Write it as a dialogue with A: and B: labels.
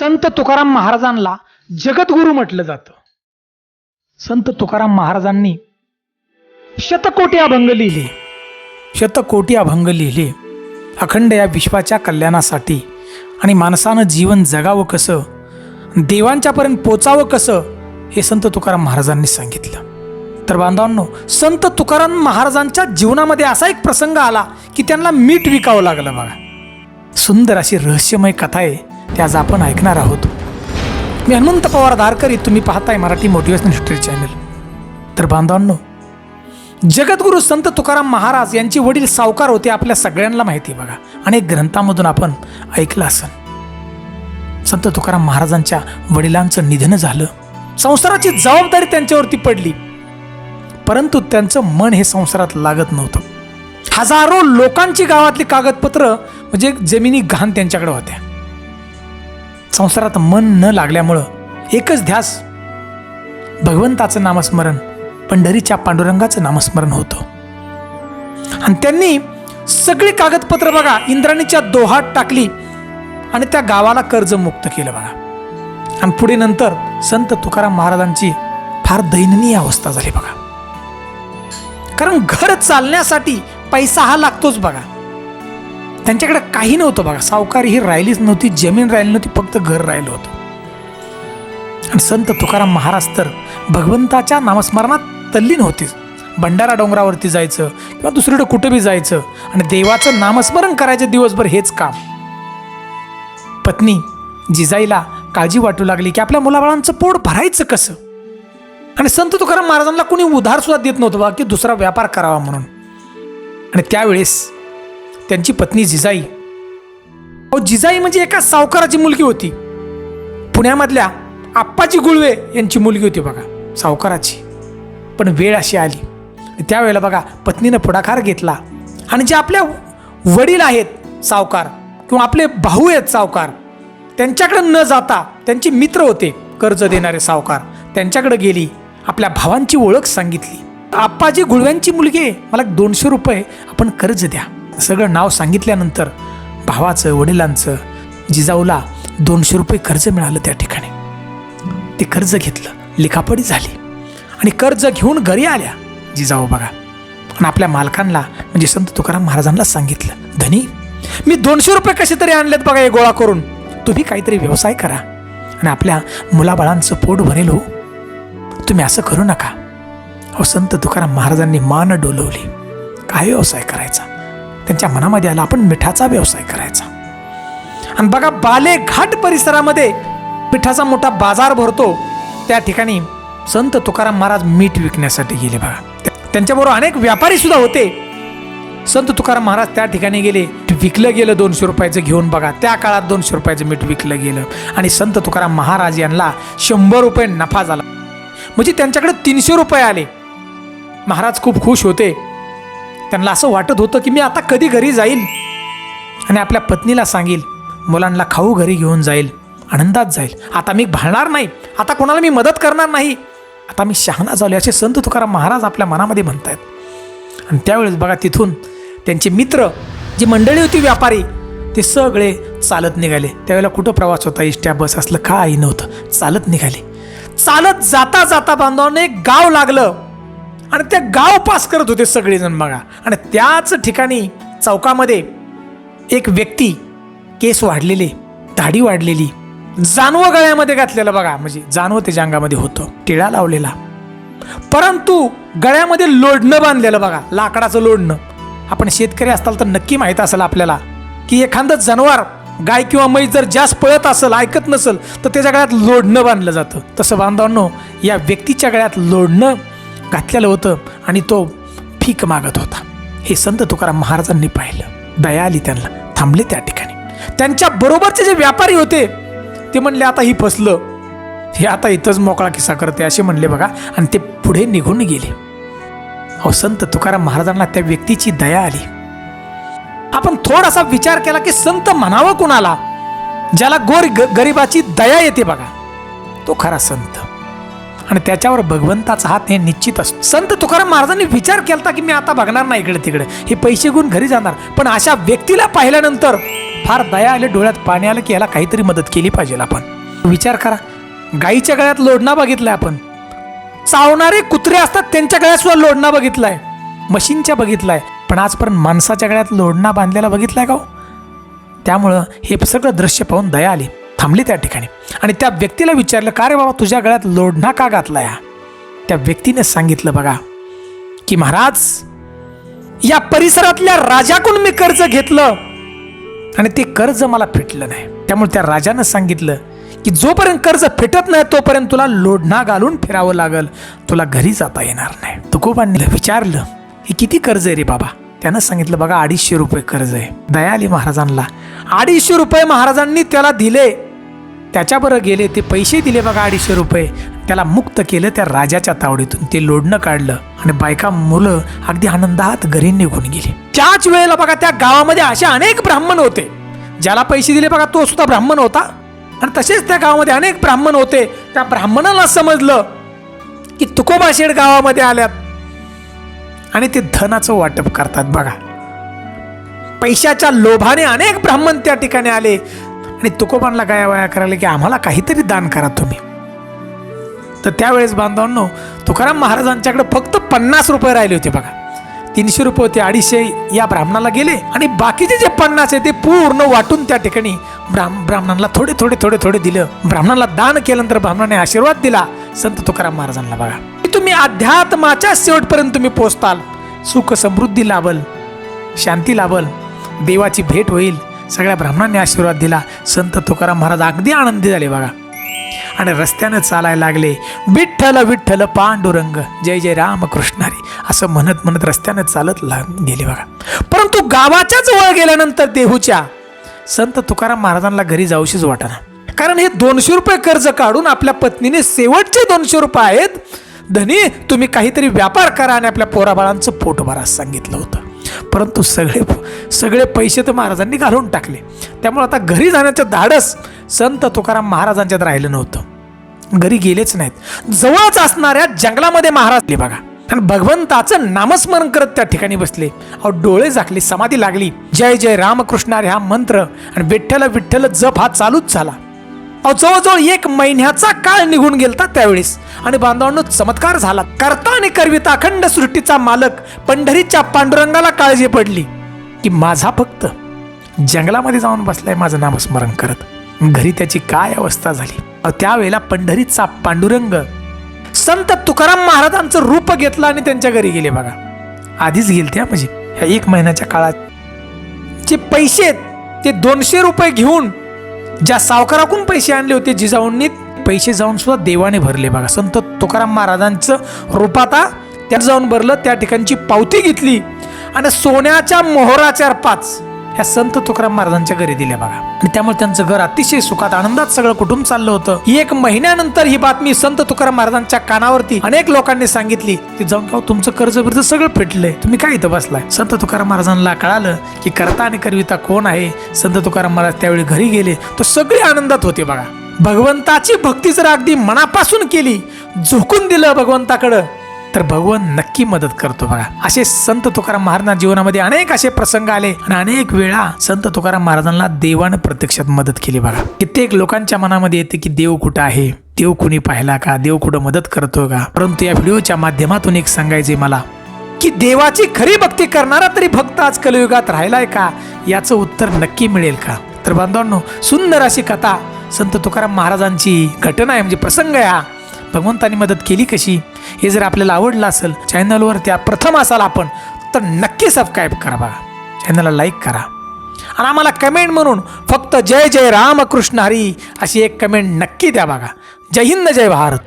A: संत तुकाराम महाराजांना जगद्गुरु म्हटलं जातं. संत तुकाराम महाराजांनी शतकोटी अभंग लिहिले. शतकोटी अभंग लिहिले. अखंड या विश्वाच्या कल्याणासाठी आणि माणसानं जीवन जगावं कसं देवांच्यापर्यंत पोचावं कसं हे संत तुकाराम महाराजांनी सांगितलं. तर बांधवांनो संत तुकाराम महाराजांच्या जीवनामध्ये असा एक प्रसंग आला की त्यांना मीठ विकावं लागलं बघा. सुंदर अशी रहस्यमय कथा आहे. ते आज आपण ऐकणार आहोत. मी हनुमंत पवार धारकरी तुम्ही पाहताय मराठी मोटिवेशनल हिस्ट्री चॅनल. तर बांधवांनो जगद्गुरु संत तुकाराम महाराज यांचे वडील सावकार होते आपल्या सगळ्यांना माहिती आहे बघा अनेक ग्रंथामधून आपण ऐकलं असन. संत तुकाराम महाराजांच्या वडिलांचं निधन झालं. संसाराची जबाबदारी त्यांच्यावरती पडली. परंतु त्यांचं मन हे संसारात लागत नव्हतं. हजारो लोकांची गावातली कागदपत्र म्हणजे जमिनी घाण त्यांच्याकडे होत्या. संसारात मन न लागल्यामुळं एकच ध्यास भगवंताचं नामस्मरण पंढरीच्या पांडुरंगाचं नामस्मरण होतं. आणि त्यांनी सगळी कागदपत्र बघा इंद्राणीच्या दोहात टाकली आणि त्या गावाला कर्जमुक्त केलं बघा. आणि पुढे नंतर संत तुकाराम महाराजांची फार दयनीय अवस्था झाली बघा. कारण घर चालण्यासाठी पैसा हा लागतोच बघा. त्यांच्याकडे काही नव्हतं बघा. सावकारी ही राहिलीच नव्हती जमीन राहिली नव्हती फक्त घर राहिलं होतं. आणि संत तुकाराम महाराज तर भगवंताच्या नामस्मरणात तल्लीन होतीच भंडारा डोंगरावरती जायचं किंवा दुसरीकडे कुठं बी जायचं आणि देवाचं नामस्मरण करायचं दिवसभर हेच काम. पत्नी जिजाईला काळजी वाटू लागली की आपल्या मुलाबाळांचं पोट भरायचं कसं? आणि संत तुकाराम महाराजांना कोणी उधार सुद्धा देत नव्हतं बा की दुसरा व्यापार करावा म्हणून. आणि त्यावेळेस त्यांची पत्नी जिजाई. अहो जिजाई म्हणजे एका सावकाराची मुलगी होती. पुण्यामधल्या आप्पाजी गुळवे यांची मुलगी होती बघा सावकाराची. पण वेळ अशी आली. त्यावेळेला बघा पत्नीनं पुढाकार घेतला. आणि जे आपल्या वडील आहेत सावकार किंवा आपले भाऊ आहेत सावकार त्यांच्याकडे न जाता त्यांचे मित्र होते कर्ज देणारे सावकार. त्यांच्याकडे गेली आपल्या भावांची ओळख सांगितली. आप्पाजी गुळव्यांची मुलगी आहे मला दोनशे रुपये आपण कर्ज द्या. सगळं नाव सांगितल्यानंतर भावाचं वडिलांचं जिजाऊला दोनशे रुपये कर्ज मिळालं त्या ठिकाणी. ते कर्ज घेतलं लिखापडी झाली आणि कर्ज घेऊन घरी आल्या जिजाऊ बघा. आणि आपल्या मालकांना म्हणजे संत तुकाराम महाराजांना सांगितलं धनी मी दोनशे रुपये कसे तरी आणलेत बघा हे गोळा करून. तुम्ही काहीतरी व्यवसाय करा आणि आपल्या मुलाबाळांचं पोट भरेल हो. तुम्ही असं करू नका. अहो संत तुकाराम महाराजांनी मान डोलवली. काय व्यवसाय करायचा? त्यांच्या मनामध्ये आला आपण मिठाचा व्यवसाय करायचा. आणि बघा बाले घाट परिसरामध्ये पिठाचा मोठा बाजार भरतो. त्या ठिकाणी संत तुकाराम महाराज मीठ विकण्यासाठी गेले बघा. त्या- त्यांच्याबरोबर अनेक व्यापारी सुद्धा होते. संत तुकाराम महाराज त्या ठिकाणी गेले विकलं गेलं दोनशे रुपयाचं घेऊन बघा. त्या काळात दोनशे रुपयाचं मीठ विकलं गेलं. आणि संत तुकाराम महाराज यांना शंभर रुपये नफा झाला. म्हणजे त्यांच्याकडे तीनशे रुपये आले. महाराज खूप खुश होते. त्यांना असं वाटत होतं की मी आता कधी घरी जाईल. आणि आपल्या पत्नीला सांगेल मुलांना खाऊ घरी घेऊन जाईल आनंदात जाईल. आता मी भाळणार नाही आता कोणाला मी मदत करणार नाही. आता मी शहाणा झालो असे संत तुकाराम महाराज आपल्या मनामध्ये म्हणत आहेत आणि त्यावेळेस बघा तिथून त्यांचे मित्र जी मंडळी होती व्यापारी ते सगळे चालत निघाले. त्यावेळेला कुठं प्रवास होता? इष्ट्या बस असलं काही नव्हतं. चालत निघाले. चालत जाता जाता बांधवाने एक गाव लागलं. आणि ते गाव पास करत होते सगळेजण बघा. आणि त्याच ठिकाणी चौकामध्ये एक व्यक्ती केस वाढलेले दाढी वाढलेली जानवं गळ्यामध्ये घातलेलं बघा. म्हणजे जानवं त्याच्या अंगामध्ये होतं टिळा लावलेला. परंतु गळ्यामध्ये लोडणं बांधलेलं बघा लाकडाचं लोडणं आपण शेतकरी असताल तर नक्की माहीत असेल आपल्याला की एखादं जनावर गाय किंवा म्हैस जर जास्त पळत असेल ऐकत नसेल तर त्याच्या गळ्यात लोडणं बांधलं जातं. तसं बांधवांनो या व्यक्तीच्या गळ्यात लोडणं घातलेलं होतं आणि तो फीक मागत होता. हे संत तुकाराम महाराजांनी पाहिलं. दया आली त्यांना. थांबले त्या ठिकाणी. त्यांच्या बरोबरचे जे व्यापारी होते ते म्हणले आता ही फसलं. हे आता इथंच मोकळा किस्सा करते असे म्हणले बघा. आणि ते पुढे निघून गेले. अहो संत तुकाराम महाराजांना त्या व्यक्तीची दया आली. आपण थोडासा विचार केला की संत म्हणावं कुणाला? ज्याला गोर ग- गरिबाची दया येते बघा. तो खरा संत. आणि त्याच्यावर भगवंताचा हात हे निश्चित असतो. संत तुकाराम महाराजांनी विचार केला की मी आता बघणार नाही इकडे तिकडे. हे पैसे घेऊन घरी जाणार. पण अशा व्यक्तीला पाहिल्यानंतर फार दया आले डोळ्यात पाणी आलं की याला काहीतरी मदत केली पाहिजे आपण. विचार करा. गाईच्या गळ्यात लोढणा बघितलाय आपण. चावणारे कुत्रे असतात त्यांच्या गळ्यात सुद्धा लोढणा बघितलाय. मशीनच्या बघितलाय. पण आजपर्यंत माणसाच्या गळ्यात लोढणा बांधलेला बघितलाय का हो? त्यामुळं हे सगळं दृश्य पाहून दया आली. थांबली त्या ठिकाणी. आणि त्या व्यक्तीला विचारलं का रे बाबा तुझ्या गळ्यात लोढणा का घातला या त्या व्यक्तीने सांगितलं बघा की महाराज या परिसरातल्या राजाकडून मी कर्ज घेतलं आणि ते कर्ज मला फिटलं नाही. त्यामुळे त्या राजानं सांगितलं की जोपर्यंत कर्ज फिटत नाही तोपर्यंत तुला लोढणा घालून फिरावं लागल. तुला घरी जाता येणार नाही. तुकोबांनी विचारलं हे किती कर्ज आहे रे बाबा? त्यानं सांगितलं बघा अडीचशे रुपये कर्ज आहे. दया आली महाराजांना. अडीचशे रुपये महाराजांनी त्याला दिले. त्याच्याबरोबर गेले ते पैसे दिले बघा अडीचशे रुपये. त्याला मुक्त केलं त्या राजाच्या तावडीतून. ते लोडणं काढलं आणि बायका मुलं अगदी आनंदात घरी निघून गेली. त्याच वेळेला बघा त्या गावामध्ये असे अनेक ब्राह्मण होते. ज्याला पैसे दिले बघा तो सुद्धा ब्राह्मण होता. आणि तसेच त्या गावामध्ये अनेक ब्राह्मण होते. त्या ब्राह्मणाला समजलं की तुकोबा शेड गावामध्ये आल्यात. आणि ते धनाचं वाटप करतात बघा. पैशाच्या लोभाने अनेक ब्राह्मण त्या ठिकाणी आले. आणि तुकोबांना गाया वाया करायला की आम्हाला काहीतरी दान करा तुम्ही. तर त्यावेळेस बांधवांनो तुकाराम महाराजांच्याकडे फक्त पन्नास रुपये राहिले होते बघा. तीनशे रुपये होते अडीचशे या ब्राह्मणाला गेले आणि बाकीचे जे पन्नास आहे ते पूर्ण वाटून त्या ठिकाणी ब्राह्म ब्राह्मणांना थोडे थोडे थोडे थोडे दिलं. ब्राह्मणाला दान केल्यानंतर ब्राह्मणाने आशीर्वाद दिला. संत तुकाराम महाराजांना बघा. तुम्ही अध्यात्माच्या शेवटपर्यंत तुम्ही पोचताल. सुख समृद्धी लाभल शांती लाभल देवाची भेट होईल. सगळ्या ब्राह्मणांनी आशीर्वाद दिला. संत तुकाराम महाराज अगदी आनंदी झाले बघा. आणि रस्त्यानं चालायला लागले. विठ्ठल विठ्ठल पांडुरंग. जय जय राम कृष्णारी असं म्हणत म्हणत रस्त्यानं चालत ला गेले बघा. परंतु गावाच्या जवळ गेल्यानंतर देहूच्या संत तुकाराम महाराजांना घरी जाऊशीच वाटाना. कारण हे दोनशे रुपये कर्ज काढून आपल्या पत्नीने शेवटचे दोनशे रुपये आहेत. धनी तुम्ही काहीतरी व्यापार करा आणि आपल्या पोराबाळांचं पोट भरास सांगितलं होतं. परंतु सगळे सगळे पैसे तर महाराजांनी घालून टाकले. त्यामुळे आता घरी जाण्याचं धाडस संत तुकाराम महाराजांच्यात राहिलं नव्हतं. घरी गेलेच नाहीत. जवळच असणाऱ्या जंगलामध्ये महाराज बघा. आणि भगवंताचं नामस्मरण करत त्या ठिकाणी बसले. अहो डोळे झाकले समाधी लागली. जय जय रामकृष्णार हा मंत्र. आणि विठ्ठल विठ्ठल जप हा चालूच झाला. जवळजवळ एक महिन्याचा काळ निघून गेलता त्यावेळेस. आणि बांधवांनो चमत्कार झाला. करता आणि करविता अखंड सृष्टीचा मालक पंढरीच्या पांडुरंगाला काळजी पडली. की माझा फक्त जंगलामध्ये जाऊन बसलाय माझं नामस्मरण करत. घरी त्याची काय अवस्था झाली? अहो, त्यावेळेला पंढरीचा पांडुरंग संत तुकाराम महाराजांचं रूप घेतलं आणि त्यांच्या घरी गेले बघा. आधीच गेल त्या म्हणजे. ह्या एक महिन्याच्या काळात. जे पैसे आहेत ते दोनशे रुपये घेऊन ज्या सावकाराकडून पैसे आणले होते जिजाऊंनी पैसे जाऊन सुद्धा देवाने भरले बघा. संत तुकाराम महाराजांचं रूपाता त्या जाऊन भरलं त्या ठिकाणची पावती घेतली आणि सोन्याच्या मोहराच्या पाच ह्या संत तुकाराम महाराजांच्या घरी दिल्या बघा. आणि त्यामुळे त्यांचं घर अतिशय सुखात आनंदात सगळं कुटुंब चाललं होतं. एक महिन्यानंतर ही बातमी संत तुकाराम महाराजांच्या कानावरती अनेक लोकांनी सांगितली. की जाऊन का तुमचं कर्ज बिर्ज सगळं फिटलंय. तुम्ही काय इथं बसलाय? संत तुकाराम महाराजांना कळालं की करता आणि करविता कोण आहे? संत तुकाराम महाराज त्यावेळी घरी गेले. तर सगळे आनंदात होते बघा. भगवंताची भक्ती जर अगदी मनापासून केली. झोकून दिलं भगवंताकडं. तर भगवान नक्की मदत करतो बघा असे संत तुकाराम महाराजांना जीवनामध्ये अनेक असे प्रसंग आले आणि अनेक वेळा संत तुकाराम महाराजांना देवानं प्रत्यक्षात मदत केली बघा कित्येक लोकांच्या मनामध्ये येते की देव कुठं आहे? देव कुणी पाहिला का? देव कुठं मदत करतो का? परंतु या व्हिडिओच्या माध्यमातून एक सांगायचे मला की देवाची खरी भक्ती करणारा तरी भक्त आज कलयुगात राहिलाय का? याचं उत्तर नक्की मिळेल का? तर बांधवांनो सुंदर अशी कथा संत तुकाराम महाराजांची घटना आहे म्हणजे प्रसंग आहे हा. भगवंतानी मदत केली कशी? हे जर आपल्याला आवडलं असेल चॅनलवर त्या प्रथम असाल आपण तर नक्की सबस्क्राईब करा बघा चॅनलला लाईक करा. आणि आम्हाला कमेंट म्हणून फक्त जय जय रामकृष्ण हरी अशी एक कमेंट नक्की द्या बघा. जय हिंद जय भारत.